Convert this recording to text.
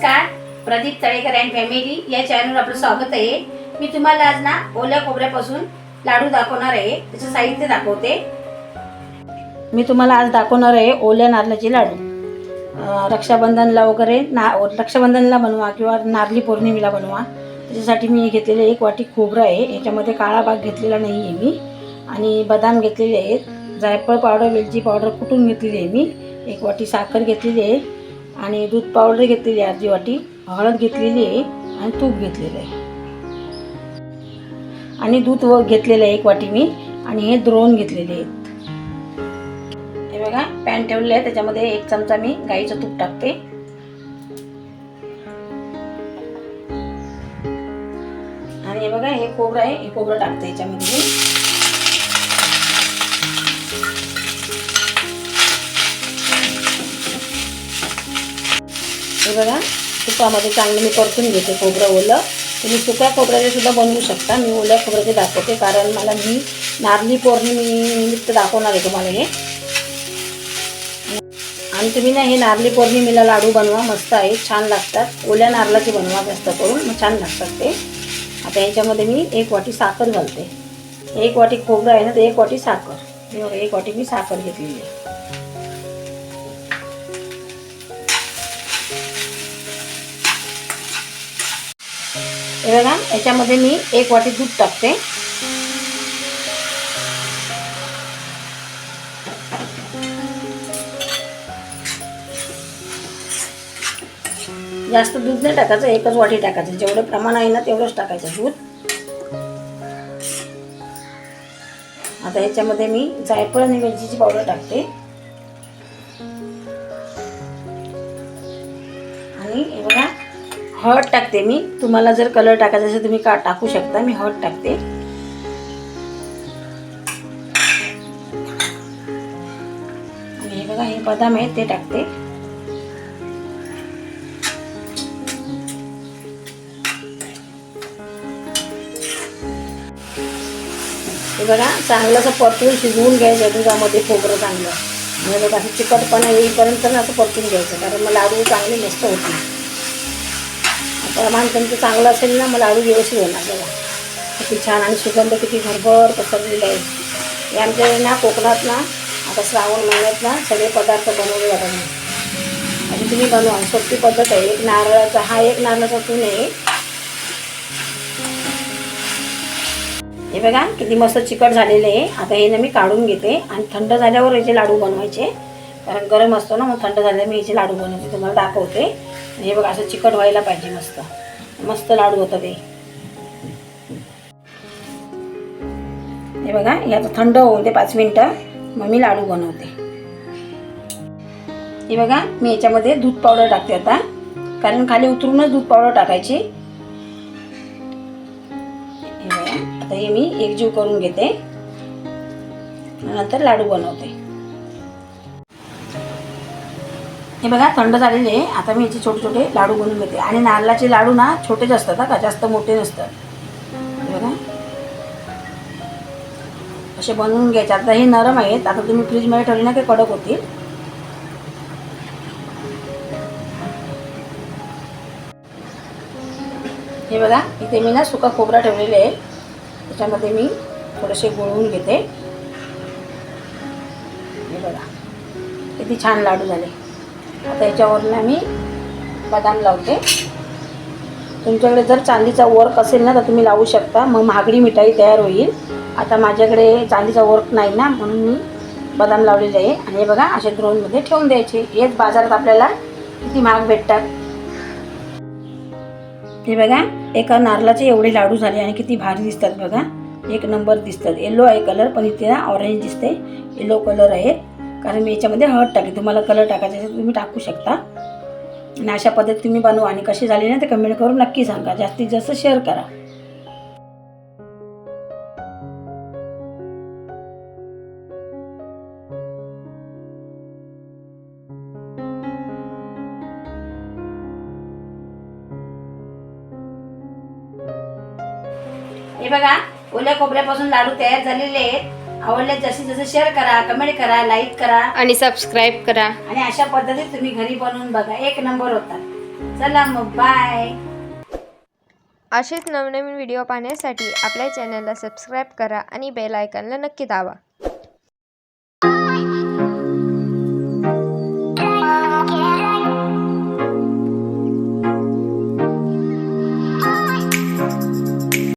Pradeep Talekar and family या चॅनलवर आपलं स्वागत आहे. मी तुम्हाला आज ना ओल्या खोबऱ्यापासून लाडू दाखवणार आहे. त्याचं साहित्य दाखवते. मी तुम्हाला आज दाखवणार आहे ओल्या नारळाचे लाडू. रक्षाबंधनला वगैरे ना रक्षाबंधनला बनवा किंवा नारली पौर्णिमेला बनवा. त्याच्यासाठी मी घेतलेले एक वाटी खोबरं आहे. याच्यामध्ये काळा भाग घेतलेला नाही आहे मी. आणि बदाम घेतलेले आहेत. जायफळ पावडर वेलची पावडर कुटून घेतलेली आहे मी? एक वाटी साखर घेतलेली आहे. आणि दूध पावडर घेतलेली आहे अर्धी वाटी हळद घेतलेली आहे आणि तूप घेतलेलं आहे. आणि दूध व घेतलेलं आहे एक वाटी मी आणि हे द्रोण घेतलेले आहेत. हे बघा पॅन ठेवलेलं आहे. त्याच्यामध्ये एक चमचा मी गाईचं तूप टाकते. आणि हे बघा हे खोबरं आहे. हे खोबरं टाकते याच्यामध्ये बघा तुपामध्ये चांगलं मी परतून घेते खोबरं ओलं. तुम्ही सुक्या खोबऱ्याचे सुद्धा बनवू शकता. मी ओल्या खोबऱ्याचे दाखवते कारण मला मी नारली पौर्णिमेनिमित्त दाखवणार आहे तुम्हाला हे. आणि तुम्ही ना हे नारळी पौर्णिमेला लाडू बनवा मस्त आहे छान लागतात. ओल्या नारळाचे बनवा जास्त करून मग छान लागतात ते. आता याच्यामध्ये मी एक वाटी साखर घालते. एक वाटी खोबरं आहे ना तर एक वाटी साखर. एक वाटी मी साखर घेतलेली आहे. हे बघा याच्यामध्ये मी एक वाटी दूध टाकते. जास्त दूध नाही टाकायचं एकच वाटी टाकायचं. जेवढं प्रमाण आहे ना तेवढंच टाकायचं दूध. आता याच्यामध्ये मी जायफळ आणि मिरचीची पावडर टाकते. आणि हे बघा हळद टाकते मी. तुम्हाला जर कलर टाकायचा असेल तुम्ही का टाकू शकता. मी हळद टाकते. आणि हे बघा हे बदाम आहे ते टाकते. हे बघा चांगलं असं परतून शिजवून घ्यायचं दुधामध्ये खोबरं चांगलं. म्हणजे बघा असं चिकटपणा येईपर्यंत ना असं परतून घ्यायचं कारण मग लाडू चांगले मस्त होतील प्रमाण तुमचं चांगलं असेल ना मला लाडू व्यवस्थित होणार बघा. किती छान आणि सुगंध किती भरभर पसरलेला आहे. हे आमच्या ना कोकणात ना आता श्रावण महिन्यात ना सगळे पदार्थ बनवले जातात. आणि तुम्ही बनवा सोपी पद्धत आहे. एक नारळाचा हा एक नारळाचा तून आहे. हे बघा किती मस्त चिकट झालेले आहे. आता हे ना मी काढून घेते आणि थंड झाल्यावर याचे लाडू बनवायचे. कारण गरम असतो ना मग थंड झाल्यावर मी याचे लाडू बनवते. तुम्हाला दाखवते. हे बघा असं चिकट व्हायला पाहिजे मस्त. मस्त लाडू होतं ते. हे बघा याचं थंड होऊन ते पाच मिनटं मग मी लाडू बनवते. हे बघा मी याच्यामध्ये दूध पावडर टाकते आता. कारण खाली उतरूनच दूध पावडर टाकायची. हे बघा आता हे मी एकजीव करून घेते. नंतर लाडू बनवते. हे बघा थंड झालेले आहे. आता मी याचे छोटे छोटे लाडू बनवून घेते. आणि नारळाचे लाडू ना छोटेच असतात का? जास्त मोठे नसतात. हे बघा. असे बनवून घ्यायचे. आता हे नरम आहेत. आता तुम्ही फ्रीजमध्ये ठेवले ना ते कडक होतील. हे बघा इथे मी ना सुका खोबरा ठेवलेले आहे. त्याच्यामध्ये मी थोडेसे गुळवून घेते. हे बघा. किती छान लाडू झाले. आता याच्यावरनं मी बदाम लावते. तुमच्याकडे जर चांदीचा वर्क असेल ना तर तुम्ही लावू शकता. मग महागडी मिठाई तयार होईल. आता माझ्याकडे चांदीचा वर्क नाही ना म्हणून मी बदाम लावलेले आहे. आणि हे बघा अशा द्रोणमध्ये ठेवून द्यायचे. हेच बाजारात आपल्याला किती महाग भेटतात. हे बघा एका नारळाचे एवढे लाडू झाले आणि किती भारी दिसतात बघा. एक नंबर दिसतात. येलो आहे कलर पण इथे ऑरेंज दिसते. येलो कलर आहेत. कारण मी याच्यामध्ये हळद टाकली. तुम्हाला कलर टाकायचा असेल तुम्ही टाकू शकता. आणि अशा पद्धत तुम्ही बनवा. आणि कशी झाली ना ते कमेंट करून नक्की सांगा. जास्तीत जास्त शेअर करा. हे बघा ओल्या खोबऱ्यापासून लाडू तयार झालेले आहेत. आवडले जसे जसे शेअर करा कमेंट करा लाईक करा. आणि सबस्क्राईब करा. आणि अशा पद्धतीत तुम्ही घरी बनवून बघा. एक नंबर होता चला मग बाय असेच नवनवीन व्हिडिओ पाहण्यासाठी आपल्या चॅनलला सबस्क्राईब करा आणि बेल आयकनला नक्की दावा